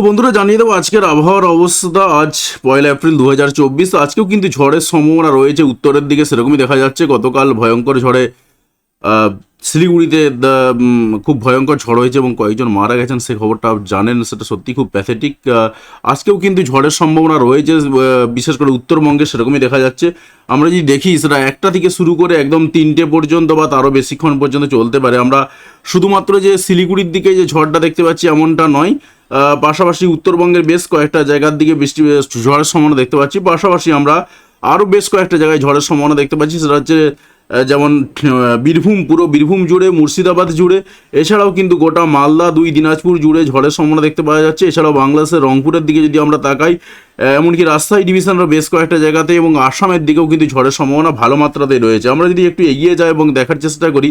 তো বন্ধুরা জানিয়ে দেবো, আজকের আবহাওয়ার অবস্থা আজ পয়লা এপ্রিল দু হাজার চব্বিশ। আজকেও কিন্তু ঝড়ের সম্ভাবনা রয়েছে, উত্তরের দিকে সেরকমই দেখা যাচ্ছে। গতকাল ভয়ঙ্কর ঝড়ে শিলিগুড়িতে খুব ভয়ঙ্কর ঝড় হয়েছে এবং কয়েকজন মারা গেছেন, সে খবরটা জানেন, সেটা সত্যি খুব প্যাথেটিক। আজকেও কিন্তু ঝড়ের সম্ভাবনা রয়েছে বিশেষ করে উত্তরবঙ্গে সেরকমই দেখা যাচ্ছে। আমরা যদি দেখি, সেটা একটা থেকে শুরু করে একদম তিনটে পর্যন্ত বা তারও বেশিক্ষণ পর্যন্ত চলতে পারে। আমরা শুধুমাত্র যে শিলিগুড়ির দিকে যে ঝড়টা দেখতে পাচ্ছি, এমনটা নয় পাশাপাশি উত্তরবঙ্গের বেশ কয়েকটা জায়গার দিকে বৃষ্টি ঝড়ের সম্ভাবনা দেখতে পাচ্ছি। পাশাপাশি আমরা আরও বেশ কয়েকটা জায়গায় ঝড়ের সম্ভাবনা দেখতে পাচ্ছি, সেটা হচ্ছে যেমন বীরভূম, পুরো বীরভূম জুড়ে, মুর্শিদাবাদ জুড়ে, এছাড়াও কিন্তু গোটা মালদা, দুই দিনাজপুর জুড়ে ঝড়ের সম্ভাবনা দেখতে পাওয়া যাচ্ছে। এছাড়াও বাংলাদেশের রংপুরের দিকে যদি আমরা তাকাই এমনকি রাজশাহী ডিভিশনের বেশ কয়েকটা জায়গাতে এবং আসামের দিকেও কিন্তু ঝড়ের সম্ভাবনা ভালো মাত্রাতেই রয়েছে। আমরা যদি একটু এগিয়ে যাই এবং দেখার চেষ্টা করি,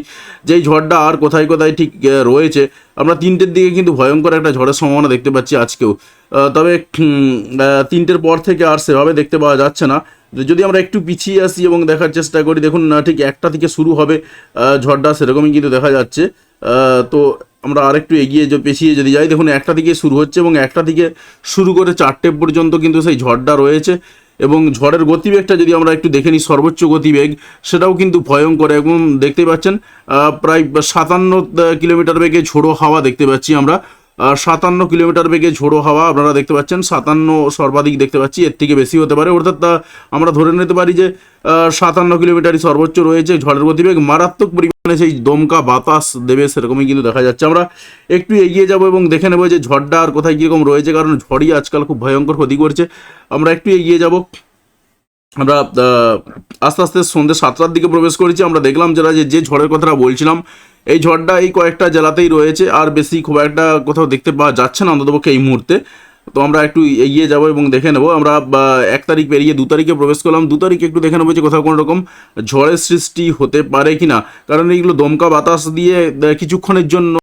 যে এই ঝড়টা আর কোথায় কোথায় ঠিক রয়েছে, আমরা তিনটের দিকে কিন্তু ভয়ঙ্কর একটা ঝড়ের সম্ভাবনা দেখতে পাচ্ছি আজকেও। তবে তিনটের পর থেকে আর সেভাবে দেখতে পাওয়া যাচ্ছে না। যদি আমরা একটু পিছিয়ে আসি এবং দেখার চেষ্টা করি, দেখুন না, ঠিক একটা থেকে শুরু হবে ঝড়টা সেরকমই কিন্তু দেখা যাচ্ছে। তো আমরা আরেকটু এগিয়ে পেছিয়ে যদি যাই, দেখুন একটা থেকে শুরু হচ্ছে এবং একটা থেকে শুরু করে চারটে পর্যন্ত কিন্তু সেই ঝড়টা রয়েছে। এবং ঝড়ের গতিবেগটা যদি আমরা একটু দেখে নিই, সর্বোচ্চ গতিবেগ, সেটাও কিন্তু ভয়ঙ্কর। এবং দেখতে পাচ্ছেন প্রায় সাতান্ন কিলোমিটার বেগে ঝোড়ো হাওয়া দেখতে পাচ্ছি আমরা। সাতান্ন কিলোমিটার বেগে ঝোড়ো হাওয়া আপনারা দেখতে পাচ্ছেন। সাতান্ন সর্বাধিক দেখতে পাচ্ছি, এর থেকে বেশি হতে পারে। অর্থাৎ আমরা ধরে নিতে পারি যে সাতান্ন কিলোমিটারই সর্বোচ্চ রয়েছে ঝড়ের গতিবেগ। মারাত্মক পরিমাণে সেই দমকা বাতাস দেবে, সেরকমই কিন্তু দেখা যাচ্ছে। আমরা একটু এগিয়ে যাব এবং দেখে নেব যে ঝড়টা আর কোথায় কীরকম রয়েছে, কারণ ঝড়ই আজকাল খুব ভয়ঙ্কর ক্ষতি করছে। আমরা একটু এগিয়ে যাব। আমরা আস্তে আস্তে সন্ধ্যে সাতটার দিকে প্রবেশ করেছি। আমরা দেখলাম যারা যে যে ঝড়ের কথাটা বলছিলাম, এই ঝড়টা এই কয়েকটা জেলাতেই রয়েছে। আর বেশি খুব একটা কোথাও দেখতে পাওয়া যাচ্ছে না অন্ততপক্ষে এই মুহূর্তে। তো আমরা একটু এগিয়ে যাব এবং দেখে নেব। আমরা এক তারিখ পেরিয়ে দু তারিখে প্রবেশ করলাম। দু তারিখে একটু দেখে নেব যে কোথাও কোনো রকম ঝড়ের সৃষ্টি হতে পারে কি না কারণ এইগুলো দমকা বাতাস দিয়ে কিছুক্ষণের জন্য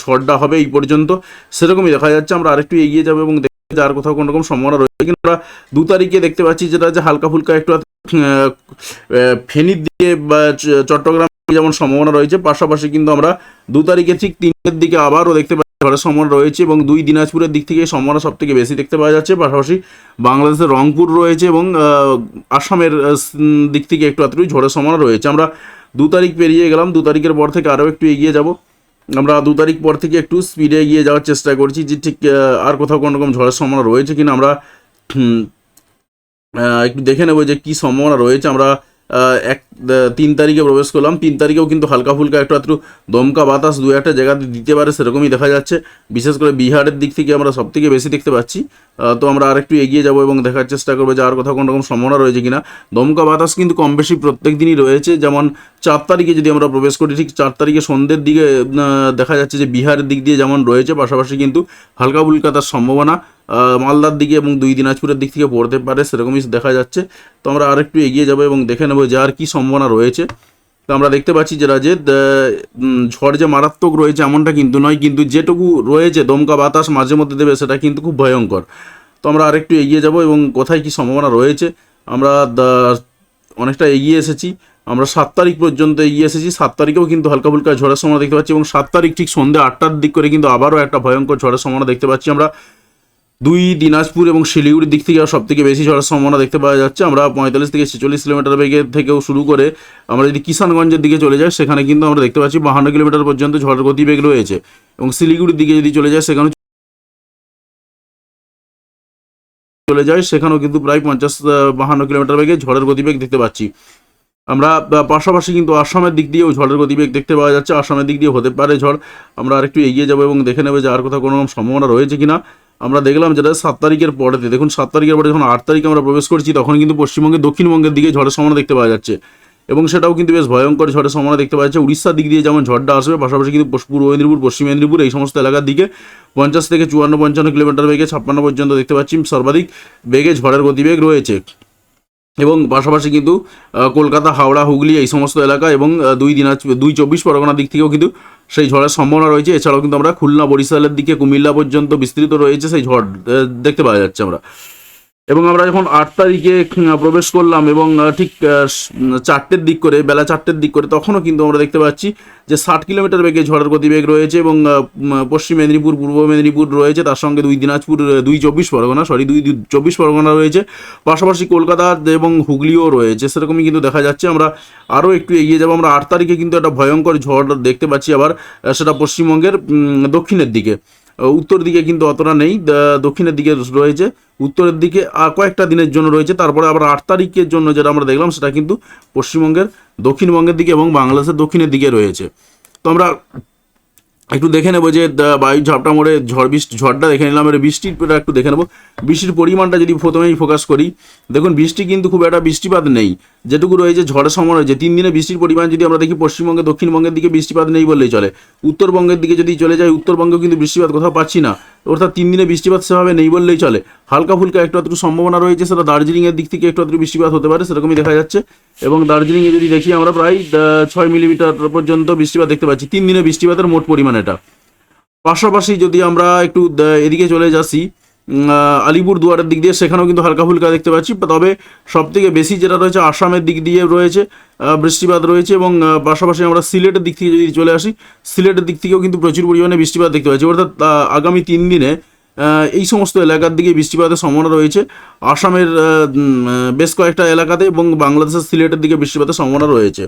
ঝড়টা হবে এই পর্যন্ত। সেরকমই দেখা যাচ্ছে। আমরা আরেকটু এগিয়ে যাব এবং দেখে যে আর কোথাও কোনো রকম সম্ভাবনা রয়েছে কিন্তু আমরা দু তারিখে দেখতে পাচ্ছি যেটা যে হালকা ফুলকা একটু ফেনীর দিকে বা চট্টগ্রাম যেমন সম্ভাবনা রয়েছে, পাশাপাশি কিন্তু আমরা দু তারিখে ঠিক তিনটের দিকে আবারও দেখতে পাচ্ছি ঝড়ের সম্ভাবনা রয়েছে এবং দুই দিনাজপুরের দিক থেকে সম্ভাবনা সব থেকে বেশি দেখতে পাওয়া যাচ্ছে। পাশাপাশি বাংলাদেশের রংপুর রয়েছে এবং আসামের দিক থেকে একটু আত্মই ঝড়ের সম্ভাবনা রয়েছে। আমরা দু তারিখ পেরিয়ে গেলাম, দু তারিখের পর থেকে আরও একটু এগিয়ে যাব। আমরা দু তারিখ পর থেকে একটু স্পিডে গিয়ে যাওয়ার চেষ্টা করছি যে ঠিক আর কোথাও কোনো রকম ঝড়ের সম্ভাবনা রয়েছে কিনা আমরা একটু দেখে নেব যে কী সম্ভাবনা রয়েছে। আমরা এক তিন তারিখে প্রবেশ করলাম। তিন তারিখেও কিন্তু হালকা ফুলকা একটু একটু দমকা বাতাস দু একটা জায়গাতে দিতে পারে, সেরকমই দেখা যাচ্ছে। বিশেষ করে বিহারের দিক থেকে আমরা সব থেকে বেশি দেখতে পাচ্ছি। তো আমরা আরেকটু এগিয়ে যাব এবং দেখার চেষ্টা করব যে আর কোথাও কোনো রকম সম্ভাবনা রয়েছে কিনা। দমকা বাতাস কিন্তু কম বেশি প্রত্যেক দিনই রয়েছে। যেমন চার তারিখে যদি আমরা প্রবেশ করি, ঠিক চার তারিখে সন্ধ্যের দিকে দেখা যাচ্ছে যে বিহারের দিক দিয়ে যেমন রয়েছে, পাশাপাশি কিন্তু হালকা ফুলকা তার সম্ভাবনা। মালদার দিকে এবং দুই দিনাজপুরের দিক থেকে পড়তে পারে, সেরকমই দেখা যাচ্ছে। তো আমরা আরেকটু এগিয়ে যাব এবং দেখে নেব যে আর কী সম্ভাবনা রয়েছে। তো আমরা দেখতে পাচ্ছি যে ঝড় যে মারাত্মক রয়েছে এমনটা কিন্তু নয়, কিন্তু যেটুকু রয়েছে, দমকা বাতাস মাঝে মধ্যে দেবে, সেটা কিন্তু খুব ভয়ঙ্কর। তো আমরা আরেকটু এগিয়ে যাব এবং কোথায় কী সম্ভাবনা রয়েছে, আমরা অনেকটা এগিয়ে এসেছি। আমরা সাত তারিখ পর্যন্ত এগিয়ে এসেছি, সাত তারিখেও কিন্তু হালকা ফুলকা ঝড়ের সম্ভাবনা দেখতে পাচ্ছি এবং সাত তারিখ ঠিক সন্ধ্যে আটটার দিক করে কিন্তু আবারও একটা ভয়ঙ্কর ঝড়ের সম্ভাবনা দেখতে পাচ্ছি আমরা। দুই দিনাজপুর এবং শিলিগুড়ির দিক থেকে সব থেকে বেশি ঝড়ের সম্ভাবনা দেখতে পাওয়া যাচ্ছে। আমরা পঁয়তাল্লিশ থেকে ছেচল্লিশ কিলোমিটার বেগে থেকেও শুরু করে আমরা যদি কিষানগঞ্জের দিকে চলে যাই, সেখানে কিন্তু আমরা দেখতে পাচ্ছি বাহান্ন কিলোমিটার পর্যন্ত ঝড়ের গতিবেগ রয়েছে এবং শিলিগুড়ির দিকে যদি চলে যায় সেখানে চলে যায় সেখানেও কিন্তু প্রায় পঞ্চাশ বাহান্ন কিলোমিটার বেগে ঝড়ের গতিবেগ দেখতে পাচ্ছি। আমরা পাশাপাশি কিন্তু আসামের দিক দিয়েও ঝড়ের গতিবেগ দেখতে পাওয়া যাচ্ছে। আসামের দিক দিয়ে হতে পারে ঝড়। আমরা আরেকটু এগিয়ে যাব এবং দেখে নেবে যে আর কোথাও কোনো সম্ভাবনা রয়েছে কিনা। আমরা দেখলাম যেটা সাত তারিখের পরেতে, দেখুন সাত তারিখের পরে যখন আট তারিখে আমরা প্রবেশ করছি, তখন কিন্তু পশ্চিমবঙ্গের দক্ষিণবঙ্গের দিকে ঝড়ের সম্ভাবনা দেখতে পাওয়া যাচ্ছে। এবং সেটাও কিন্তু বেশ ভয়ঙ্কর ঝড়ের সম্ভাবনা দেখতে পাওয়া যাচ্ছে। উড়িষ্যার দিক দিয়ে যেমন ঝড়টা আসবে, পাশাপাশি কিন্তু পূর্ব মেদিনীপুর, পশ্চিম মেদিনীপুর, এই সমস্ত এলাকার দিকে পঞ্চাশ থেকে চুয়ান্ন পঞ্চান্ন কিলোমিটার বেগে ছাপ্পান্ন পর্যন্ত দেখতে পাচ্ছি সর্বাধিক বেগে ঝড়ের গতিবেগ রয়েছে। এবং পাশাপাশি কিন্তু কলকাতা, হাওড়া, হুগলি এই সমস্ত এলাকা এবং দুই দিনাজ দুই চব্বিশ পরগনার দিক থেকেও কিন্তু সেই ঝড়ের সম্ভাবনা রয়েছে। এছাড়াও কিন্তু আমরা খুলনা, বরিশালের দিকে, কুমিল্লা পর্যন্ত বিস্তৃত রয়েছে সেই ঝড় দেখতে পাওয়া যাচ্ছে আমরা। এবং আমরা যখন আট তারিখে প্রবেশ করলাম এবং ঠিক চারটের দিক করে, বেলা চারটের দিক করে, তখনও কিন্তু আমরা দেখতে পাচ্ছি যে ষাট কিলোমিটার বেগে ঝড়ের গতিবেগ রয়েছে এবং পশ্চিম মেদিনীপুর, পূর্ব মেদিনীপুর রয়েছে, তার সঙ্গে দুই দিনাজপুর দুই চব্বিশ পরগনা সরি দুই চব্বিশ পরগনা রয়েছে, পাশাপাশি কলকাতা এবং হুগলিও রয়েছে, সেরকমই কিন্তু দেখা যাচ্ছে। আমরা আরও একটু এগিয়ে যাব, আমরা আট তারিখে কিন্তু একটা ভয়ঙ্কর ঝড় দেখতে পাচ্ছি আবার সেটা পশ্চিমবঙ্গের দক্ষিণের দিকে। উত্তর দিকে কিন্তু অতটা নেই দক্ষিণের দিকে রয়েছে। উত্তরের দিকে কয়েকটা দিনের জন্য রয়েছে, তারপরে আবার আট তারিখের জন্য যেটা আমরা দেখলাম, সেটা কিন্তু পশ্চিমবঙ্গের, দক্ষিণবঙ্গের দিকে এবং বাংলাদেশের দক্ষিণের দিকে রয়েছে। তো আমরা একটু দেখে নেব যে বায়ু ঝাপটা মোড়ে ঝড় বৃষ্টি, ঝড়টা দেখে নিলাম, এবার বৃষ্টির একটু দেখে নেব। বৃষ্টির পরিমাণটা যদি প্রথমেই ফোকাস করি, দেখুন, বৃষ্টি কিন্তু খুব একটা বৃষ্টিপাত নেই। যেটুকু রয়েছে ঝড়ের সময় রয়েছে। তিন দিনে বৃষ্টির পরিমাণ যদি আমরা দেখি পশ্চিমবঙ্গে দক্ষিণবঙ্গের দিকে বৃষ্টিপাত নেই বললেই চলে। উত্তরবঙ্গের দিকে যদি চলে যায় উত্তরবঙ্গেও কিন্তু বৃষ্টিপাত কোথাও পাচ্ছি না। অর্থাৎ তিন দিনে বৃষ্টিপাত সেভাবে নেই বললেই চলে। হালকা ফুলকা একটু আধটু সম্ভাবনা রয়েছে সেটা দার্জিলিংয়ের দিক থেকে একটু আধটু বৃষ্টিপাত হতে পারে সেরকমই দেখা যাচ্ছে। এবং দার্জিলিংয়ে যদি দেখি আমরা প্রায় ছয় মিলিমিটার পর্যন্ত বৃষ্টিপাত দেখতে পাচ্ছি। তিন দিনে বৃষ্টিপাতের মোট পরিমাণ এটা। পাশাপাশি যদি আমরা একটু এদিকে চলে আহ, আলিপুর দুয়ারের দিক দিয়ে সেখানেও কিন্তু হালকা ফুলকা দেখতে পাচ্ছি। তবে সব থেকে বেশি যেটা রয়েছে আসামের দিক দিয়ে রয়েছে বৃষ্টিপাত রয়েছে এবং পাশাপাশি আমরা সিলেটের দিক থেকে যদি চলে আসি, সিলেটের দিক থেকেও কিন্তু প্রচুর পরিমাণে বৃষ্টিপাত দেখতে পাচ্ছি। অর্থাৎ আগামী তিন দিনে এই সমস্ত এলাকার দিকে বৃষ্টিপাতের সম্ভাবনা রয়েছে। আসামের বেশ কয়েকটা এলাকাতে এবং বাংলাদেশের সিলেটের দিকে বৃষ্টিপাতের সম্ভাবনা রয়েছে।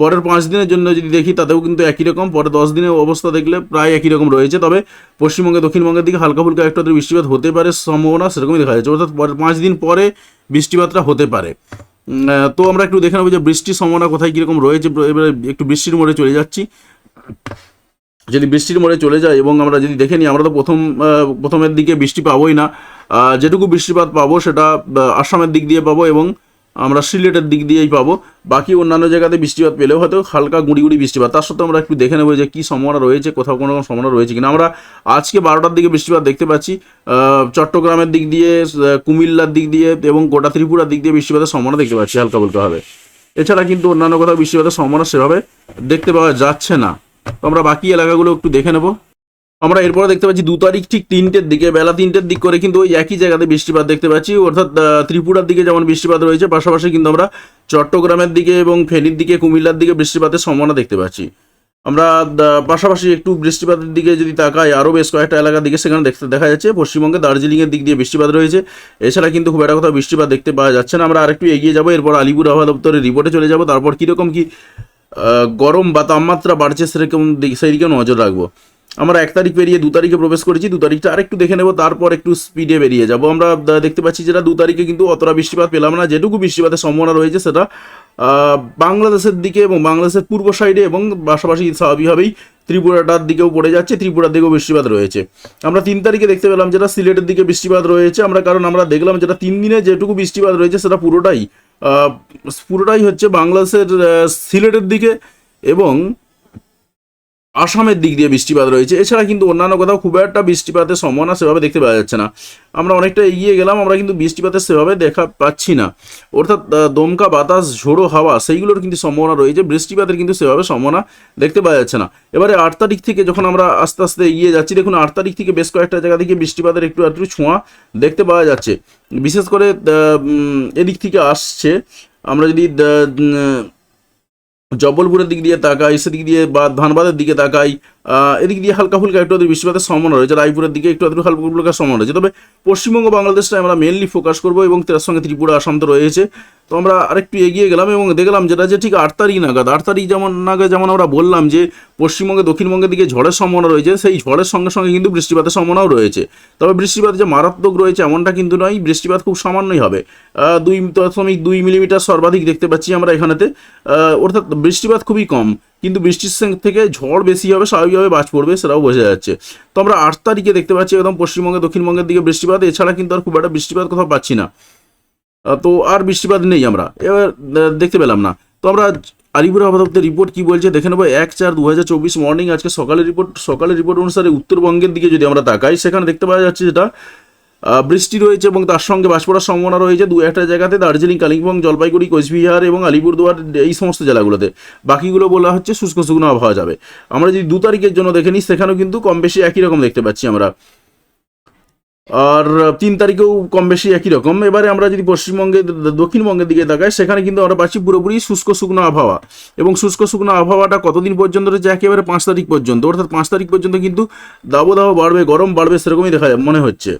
পরের পাঁচ দিনের জন্য যদি দেখি, তাতেও কিন্তু একই রকম। পরে দশ দিনের অবস্থা দেখলে প্রায় একই রকম রয়েছে। তবে পশ্চিমবঙ্গে, দক্ষিণবঙ্গের দিকে হালকা ফুলকা একটু বৃষ্টিপাত হতে পারে, সম্ভাবনা সেরকমই দেখা যাচ্ছে। অর্থাৎ পরের পাঁচ দিন পরে বৃষ্টিপাতটা হতে পারে। তো আমরা একটু দেখে নেব যে বৃষ্টির সম্ভাবনা কোথায় কীরকম রয়েছে। এবারে একটু বৃষ্টির মোড়ে চলে যাচ্ছি। যদি বৃষ্টির মোড়ে চলে যায় এবং আমরা যদি দেখে নিই, আমরা তো প্রথম প্রথমের দিকে বৃষ্টি পাবোই না। যেটুকু বৃষ্টিপাত পাবো সেটা আসামের দিক দিয়ে পাবো এবং আমরা সিলেটের দিক দিয়েই পাবো। বাকি অন্যান্য জায়গাতে বৃষ্টিপাত পেলেও হয়তো হালকা গুঁড়ি গুঁড়ি বৃষ্টিপাত। তার সত্ত্বেও আমরা একটু দেখে নেব যে কী সম্ভাবনা রয়েছে, কোথাও কোনো সম্ভাবনা রয়েছে কিনা। আমরা আজকে বারোটার দিকে বৃষ্টিপাত দেখতে পাচ্ছি। চট্টগ্রামের দিক দিয়ে কুমিল্লার দিক দিয়ে এবং গোটা ত্রিপুরার দিক দিয়ে বৃষ্টিপাতের সম্ভাবনা দেখতে পাচ্ছি, হালকা ফুলকা হবে এছাড়া কিন্তু অন্যান্য কোথাও বৃষ্টিপাতের সম্ভাবনা সেভাবে দেখতে পাওয়া যাচ্ছে না। তো আমরা বাকি এলাকাগুলো একটু দেখে নেব। আমরা এরপরে দেখতে পাচ্ছি দু তারিখ ঠিক তিনটের দিকে, বেলা তিনটের দিক করে কিন্তু ওই একই জায়গাতে বৃষ্টিপাত দেখতে পাচ্ছি। অর্থাৎ ত্রিপুরার দিকে যেমন বৃষ্টিপাত রয়েছে, পাশাপাশি কিন্তু আমরা চট্টগ্রামের দিকে এবং ফেনীর দিকে, কুমিল্লার দিকে বৃষ্টিপাতের সম্ভাবনা দেখতে পাচ্ছি। আমরা পাশাপাশি একটু বৃষ্টিপাতের দিকে যদি তাকাই, আরও বেশ কয়েকটা এলাকার দিকে সেখানে দেখতে দেখা যাচ্ছে। পশ্চিমবঙ্গে দার্জিলিংয়ের দিক দিয়ে বৃষ্টিপাত রয়েছে। এছাড়া কিন্তু খুব একটা কোথাও বৃষ্টিপাত দেখতে পাওয়া যাচ্ছে না। আমরা আরেকটু এগিয়ে যাব। এরপর আলিপুর আবহাওয়া দপ্তরের রিপোর্টে চলে যাব। তারপর কীরকম কি গরম বা তাপমাত্রা বাড়ছে সেরকম সেই দিকে নজর রাখব। আমরা এক তারিখ পেরিয়ে দু তারিখে প্রবেশ করেছি, দু তারিখটা আরেকটু দেখে নেব, তারপর একটু স্পিডে বেরিয়ে যাব। আমরা দেখতে পাচ্ছি যেটা দু তারিখে কিন্তু অতটা বৃষ্টিপাত পেলাম না, যেটুকু বৃষ্টিপাতের সম্ভাবনা রয়েছে সেটা বাংলাদেশের দিকে এবং বাংলাদেশের পূর্ব সাইডে এবং পাশাপাশি স্বাভাবিকভাবেই ত্রিপুরাটার দিকেও পড়ে যাচ্ছে, ত্রিপুরার দিকেও বৃষ্টিপাত রয়েছে। আমরা তিন তারিখে দেখতে পেলাম যেটা সিলেটের দিকে বৃষ্টিপাত রয়েছে, আমরা কারণ আমরা দেখলাম যেটা তিন দিনে যেটুকু বৃষ্টিপাত রয়েছে সেটা পুরোটাই পুরোটাই হচ্ছে বাংলাদেশের সিলেটের দিকে এবং আসামের দিক দিয়ে বৃষ্টিপাত রয়েছে। এছাড়া কিন্তু অন্যান্য কোথাও খুব একটা বৃষ্টিপাতের সম্ভাবনা সেভাবে দেখতে পাওয়া যাচ্ছে না। আমরা অনেকটা এগিয়ে গেলাম, আমরা কিন্তু বৃষ্টিপাতের সেভাবে দেখা পাচ্ছি না। অর্থাৎ দমকা বাতাস, ঝোড়ো হাওয়া, সেইগুলোর কিন্তু সম্ভাবনা রয়েছে। বৃষ্টিপাতের কিন্তু সেভাবে সম্ভাবনা দেখতে পাওয়া যাচ্ছে না। এবারে আট তারিখ থেকে যখন আমরা আস্তে আস্তে এগিয়ে যাচ্ছি, দেখুন আট তারিখ থেকে বেশ কয়েকটা জায়গা থেকে বৃষ্টিপাতের একটু একটু ছোঁয়া দেখতে পাওয়া যাচ্ছে। বিশেষ করে এদিক থেকে আসছে। আমরা যদি জব্বলপুরের দিক দিয়ে তাকাই সেদিক দিয়ে বা ধানবাদের দিকে তাকাই এদিক দিয়ে হালকা ফুলকা একটু আধটু বৃষ্টিপাতের সম্ভাবনা রয়েছে। রায়পুরের দিকে একটু আধটু হালকা ফুলকা সম্ভাবনা রয়েছে। তবে পশ্চিমবঙ্গ বাংলাদেশটা আমরা মেনলি ফোকাস করব এবং তার সঙ্গে ত্রিপুরা, আসাম রয়েছে। তো আমরা আরেকটু এগিয়ে গেলাম এবং দেখলাম যেটা যে ঠিক আট তারিখ নাগাদ, আট তারিখ যেমন নাগাদ যেমন আমরা বললাম যে পশ্চিমবঙ্গে, দক্ষিণবঙ্গের দিকে ঝড়ের সম্ভাবনা রয়েছে, সেই ঝড়ের সঙ্গে সঙ্গে কিন্তু বৃষ্টিপাতের সম্ভাবনাও রয়েছে। তবে বৃষ্টিপাত যে মারাত্মক রয়েছে এমনটা কিন্তু নয়, বৃষ্টিপাত খুব সামান্যই হবে। দুই দশমিক দুই মিলিমিটার সর্বাধিক দেখতে পাচ্ছি আমরা এখানেতে। অর্থাৎ বৃষ্টিপাত খুবই কম। কিন্তু বৃষ্টির থেকে ঝড় বেশি হবে, স্বাভাবিকভাবে বাজ পড়বে সেটাও বোঝা যাচ্ছে। তো আমরা আট তারিখে দেখতে পাচ্ছি একদম পশ্চিমবঙ্গে, দক্ষিণবঙ্গের দিকে বৃষ্টিপাত। এছাড়া কিন্তু আর খুব একটা বৃষ্টিপাত কোথাও পাচ্ছি না। তো আর বৃষ্টিপাত নেই আমরা। এবার দেখতে পেলাম না। তো আমরা আলিপুর আবহাওয়া রিপোর্ট কি বলছে দেখে নেব। এক চার দু চব্বিশ মর্নিং আজকে সকালের রিপোর্ট সকালের রিপোর্ট অনুসারে উত্তরবঙ্গের দিকে যদি আমরা তাকাই, সেখানে দেখতে পাওয়া যাচ্ছে যেটা বৃষ্টি রয়েছে এবং তার সঙ্গে বাস পড়ার সম্ভাবনা রয়েছে দু একটা জায়গাতে, দার্জিলিং, কালিম্পং, জলপাইগুড়ি, কোচবিহার এবং আলিপুরদুয়ার, এই সমস্ত জেলাগুলোতে। বাকিগুলো বলা হচ্ছে শুষ্ক শুকনো আবহাওয়া যাবে। আমরা যদি দু তারিখের জন্য দেখে নিই, সেখানেও কিন্তু কম বেশি একই রকম দেখতে পাচ্ছি আমরা। আর তিন তারিখেও কম বেশি একই রকম। এবারে আমরা যদি পশ্চিমবঙ্গে, দক্ষিণবঙ্গের দিকে তাকাই, সেখানে কিন্তু আমরা পাচ্ছি পুরোপুরি শুষ্ক শুকনো আবহাওয়া। এবং শুষ্ক শুকনো আবহাওয়াটা কতদিন পর্যন্ত রয়েছে? একেবারে পাঁচ তারিখ পর্যন্ত। অর্থাৎ পাঁচ তারিখ পর্যন্ত কিন্তু দাবদাহ বাড়বে, গরম বাড়বে, সেরকমই দেখা মনে হচ্ছে।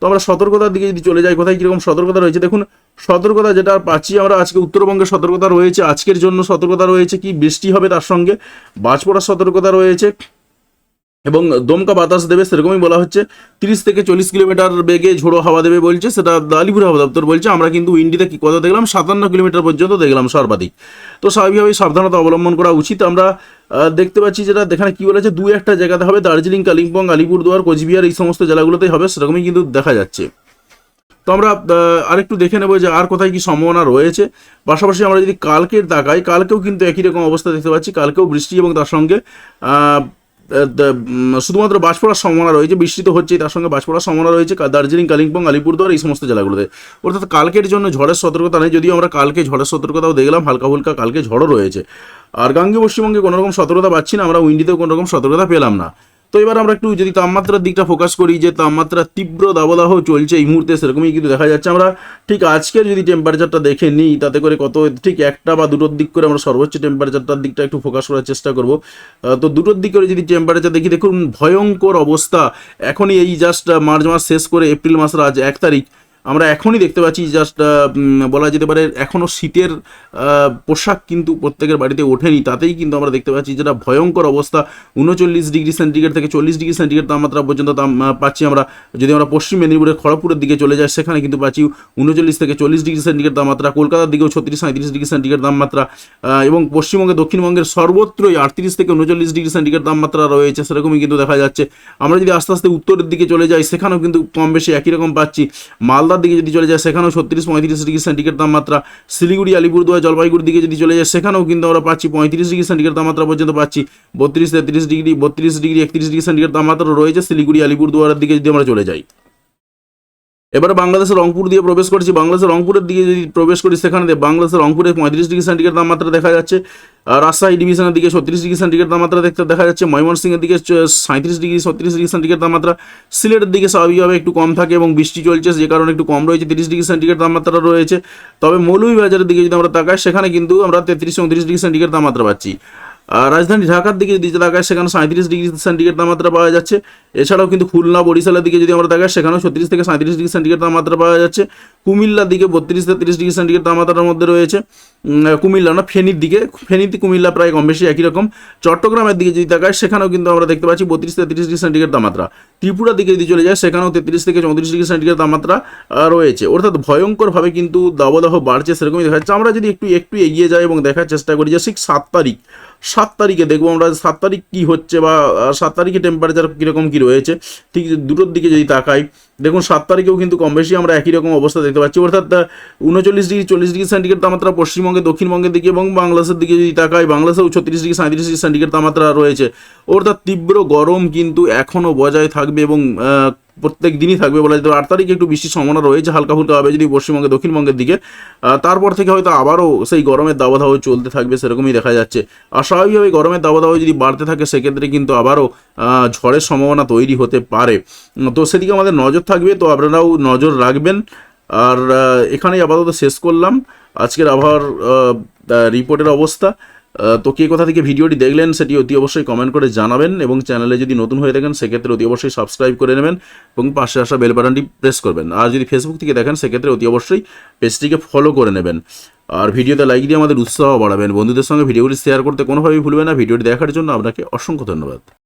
তো আমরা সতর্কতার দিকে যদি চলে যাই, কোথায় কীরকম সতর্কতা রয়েছে? দেখুন, সতর্কতা যেটা পাচ্ছি আমরা, আজকে উত্তরবঙ্গে সতর্কতা রয়েছে, আজকের জন্য সতর্কতা রয়েছে কি বৃষ্টি হবে তার সঙ্গে? বাজ পড়ার সতর্কতা রয়েছে। এবং দমকা বাতাস দেবে, সেরকমই বলা হচ্ছে। তিরিশ থেকে চল্লিশ কিলোমিটার বেগে ঝোড়ো হাওয়া দেবে বলছে, সেটা আলিপুর হাওয়া দপ্তর বলছে। আমরা কিন্তু উইন্ডিতে কি কত দেখলাম? সাতান্ন কিলোমিটার পর্যন্ত দেখলাম সর্বাধিক। তো স্বাভাবিকভাবেই সাবধানতা অবলম্বন করা উচিত। আমরা দেখতে পাচ্ছি যেটা, এখানে কি বলেছে? দু একটা জায়গাতে হবে, দার্জিলিং, কালিম্পং, আলিপুরদুয়ার, কোচবিহার, এই সমস্ত জেলাগুলোতেই হবে, সেরকমই কিন্তু দেখা যাচ্ছে। তো আমরা আরেকটু দেখে নেব যে আর কোথায় কি সম্ভাবনা রয়েছে। পাশাপাশি আমরা যদি কালকের তাকাই, কালকেও কিন্তু একই রকম অবস্থা দেখতে পাচ্ছি। কালকেও বৃষ্টি এবং তার সঙ্গে শুধুমাত্র বাজ পড়ার সম্ভাবনা রয়েছে বৃষ্টি তো হচ্ছেই তার সঙ্গে বাজ পড়ার সম্ভাবনা রয়েছে দার্জিলিং, কালিম্পং, আলিপুরদুয়ার, এই সমস্ত জেলাগুলোতে। অর্থাৎ কালকের জন্য ঝড়ের সতর্কতা নেই, যদিও আমরা কালকে ঝড়ের সতর্কতাও দেখলাম, হালকা ফুলকা কালকে ঝড়ও রয়েছে। আর গাঙ্গে পশ্চিমবঙ্গে কোনোরকম সতর্কতা পাচ্ছি না, আমরা উইন্ডিতেও কোনোরকম সতর্কতা পেলাম না। তো এবার আমরা একটু যদি তাপমাত্রার দিকটা ফোকাস করি যে তাপমাত্রা তীব্র দাবদাহ চলছে এই মুহূর্তে সেরকমই কিন্তু দেখা যাচ্ছে। আমরা ঠিক আজকের যদি টেম্পারেচারটা দেখে নিই, তাতে করে কত ঠিক একটা বা দুটোর দিক করে আমরা সর্বোচ্চ টেম্পারেচারটার দিকটা একটু ফোকাস করার চেষ্টা করব। তো দুটোর দিক করে যদি টেম্পারেচার দেখি, দেখুন ভয়ঙ্কর অবস্থা। এখনই এই জাস্ট মার্চ মাস শেষ করে এপ্রিল মাসের আজ এক তারিখ। আমরা এখনই দেখতে পাচ্ছি জাস্ট বলা যেতে পারে এখনও শীতের পোশাক কিন্তু প্রত্যেকের বাড়িতে ওঠেনি। তাতেই কিন্তু আমরা দেখতে পাচ্ছি যেটা ভয়ঙ্কর অবস্থা। উনচল্লিশ ডিগ্রি সেন্টিগ্রেড থেকে চল্লিশ ডিগ্রি সেন্টিগ্রেড তাপমাত্রা পর্যন্ত পাচ্ছি আমরা। যদি আমরা পশ্চিম মেদিনীপুরের খড়গপুরের দিকে চলে যাই, সেখানে কিন্তু পাচ্ছি উনচল্লিশ থেকে চল্লিশ ডিগ্রি সেন্টিগ্রেড তাপমাত্রা, কলকাতার দিকেও ছত্রিশ সাঁত্রিশ ডিগ্রি সেন্টিগ্রেড তাপমাত্রা এবং পশ্চিমবঙ্গে দক্ষিণবঙ্গের সর্বত্রই আটত্রিশ থেকে উনচল্লিশ ডিগ্রি সেন্টিগ্রেড তাপমাত্রা রয়েছে, সেরকমই কিন্তু দেখা যাচ্ছে। আমরা যদি আস্তে আস্তে উত্তরের দিকে চলে যাই, সেখানেও কিন্তু কম বেশি একই রকম পাচ্ছি। মালদার দিকে যদি চলে যায়, সেখানেও ছত্রিশ, পঁয়ত্রিশ ডিগ্রি সেন্টিগ্রেড তাপমাত্রা। শিলিগুড়ি, আলিপুরদুয়ার, জলপাইগুড়ির দিকে যদি চলে যায়, সেখানেও কিন্তু আমরা পাচ্ছি পঁয়ত্রিশ ডিগ্রি সেন্টিগ্রেড তাপমাত্রা পর্যন্ত পাচ্ছি। বত্রিশ, তেত্রিশ ডিগ্রি, বত্রিশ ডিগ্রি, একত্রিশ ডিগ্রি সেন্টিগ্রেড তাপমাত্রা রয়েছে শিলিগুড়ি, আলিপুরদুয়ারের দিকে যদি আমরা চলে যাই। এবারে বাংলাদেশের রংপুর দিয়ে প্রবেশ করছি। বাংলাদেশের রংপুরের দিকে যদি প্রবেশ করি, সেখানে বাংলাদেশের রংপুরে পঁয়ত্রিশ ডিগ্রি সেন্টিগ্রেড তাপমাত্রা দেখা যাচ্ছে। রাজশাহী ডিভিশনের দিকে ছত্রিশ ডিগ্রি সেন্টিগ্রেড তাপমাত্রা দেখতে দেখা যাচ্ছে। ময়মনসিংহের দিকে সাঁত্রিশ ডিগ্রি, ছত্রিশ ডিগ্রি সেন্টিগ্রেড তাপমাত্রা। সিলেটের দিকে স্বাভাবিকভাবে একটু কম থাকে এবং বৃষ্টি চলছে, যে কারণে একটু কম রয়েছে। তিরিশ ডিগ্রি সেন্টিগ্রেড তাপমাত্রা রয়েছে। তবে মৌলভীবাজারের দিকে যদি আমরা তাকাই, সেখানে কিন্তু আমরা তেত্রিশ উনত্রিশ ডিগ্রি সেন্টিগ্রেড তাপমাত্রা পাচ্ছি। রাজধানী ঢাকার দিকে যদি তাকাই সেখানে সাঁত্রিশ ডিগ্রি সেন্টিগ্রেড তাপমাত্রা পাওয়া যাচ্ছে। এছাড়াও কিন্তু খুলনা, বরিশালের দিকে যদি আমরা তাকাই, সেখানেও ছত্রিশ থেকে সাঁত্রিশ ডিগ্রি সেন্টিগ্রেড তাপমাত্রা পাওয়া যাচ্ছে। কুমিল্লার দিকে বত্রিশ থেকে তিরিশ ডিগ্রি সেন্টিগ্রেড তাপমাত্রার মধ্যে রয়েছে। কুমিল্লা না, ফেনীর দিকে। ফেনীতে কুমিল্লা প্রায় কম বেশি একই রকম। চট্টগ্রামের দিকে যদি তাকাই, সেখানেও কিন্তু আমরা দেখতে পাচ্ছি বত্রিশ তিরিশ ডিগ্রি সেন্টিগ্রেড তাপমাত্রা। ত্রিপুরার দিকে যদি চলে যায়, সেখানেও তেত্রিশ থেকে চৌত্রিশ ডিগ্রি সেন্টিগ্রেড তাপমাত্রা রয়েছে। অর্থাৎ ভয়ঙ্করভাবে কিন্তু দাবদাহ বাড়ছে, সেরকমই দেখা যাচ্ছে। আমরা যদি একটু একটু এগিয়ে যাই এবং দেখার চেষ্টা করি যে, ঠিক সাত তারিখ সাত তারিখে দেখব আমরা সাত তারিখ কী হচ্ছে বা সাত তারিখে টেম্পারেচার কীরকম কী রয়েছে। ঠিক দুটোর দিকে যদি তাকাই, দেখুন সাত তারিখেও কিন্তু কম বেশি আমরা একই রকম অবস্থা দেখতে পাচ্ছি। অর্থাৎ উনচল্লিশ ডিগ্রি, চল্লিশ ডিগ্রি সেন্টিগ্রেড তাপমাত্রা পশ্চিমবঙ্গে দক্ষিণবঙ্গের দিকে এবং বাংলাদেশের দিকে যদি তাকাই, বাংলাদেশেও ছত্রিশ ডিগ্রি সাঁত্রিশ ডিগ্রি সেন্টিগ্রেড তাপমাত্রা রয়েছে। অর্থাৎ তীব্র গরম কিন্তু এখনও বজায় থাকবে এবং প্রত্যেক দিনই থাকবে বলা যেতে। আট তারিখে একটু বৃষ্টির সম্ভাবনা রয়েছে, হালকা ফুলকা হবে যদি পশ্চিমবঙ্গে, দক্ষিণবঙ্গের দিকে। তারপর থেকে হয়তো আবারও সেই গরমের দাবদাহ চলতে থাকবে, সেরকমই দেখা যাচ্ছে। আর স্বাভাবিকভাবে গরমের দাবদাহ যদি বাড়তে থাকে, সেক্ষেত্রে কিন্তু আবারও ঝড়ের সম্ভাবনা তৈরি হতে পারে। তো সেদিকে আমাদের নজর থাকবে, তো আপনারাও নজর রাখবেন। আর এখানেই আপাতত শেষ করলাম। আজকের আবহাওয়ার রিপোর্টের অবস্থা। তো কে কোথা থেকে ভিডিওটি দেখলেন সেটি অতি অবশ্যই কমেন্ট করে জানাবেন এবং চ্যানেলে যদি নতুন হয়ে থাকেন, সেক্ষেত্রে অতি অবশ্যই সাবস্ক্রাইব করে নেবেন এবং পাশে আসা বেল বাটনটি প্রেস করবেন। আর যদি ফেসবুক থেকে দেখেন, সেক্ষেত্রে অতি অবশ্যই পেজটিকে ফলো করে নেবেন। আর ভিডিওতে লাইক দিয়ে আমাদের উৎসাহ বাড়াবেন। বন্ধুদের সঙ্গে ভিডিওগুলি শেয়ার করতে কোনোভাবেই ভুলবেন না। ভিডিওটি দেখার জন্য আপনাকে অসংখ্য ধন্যবাদ।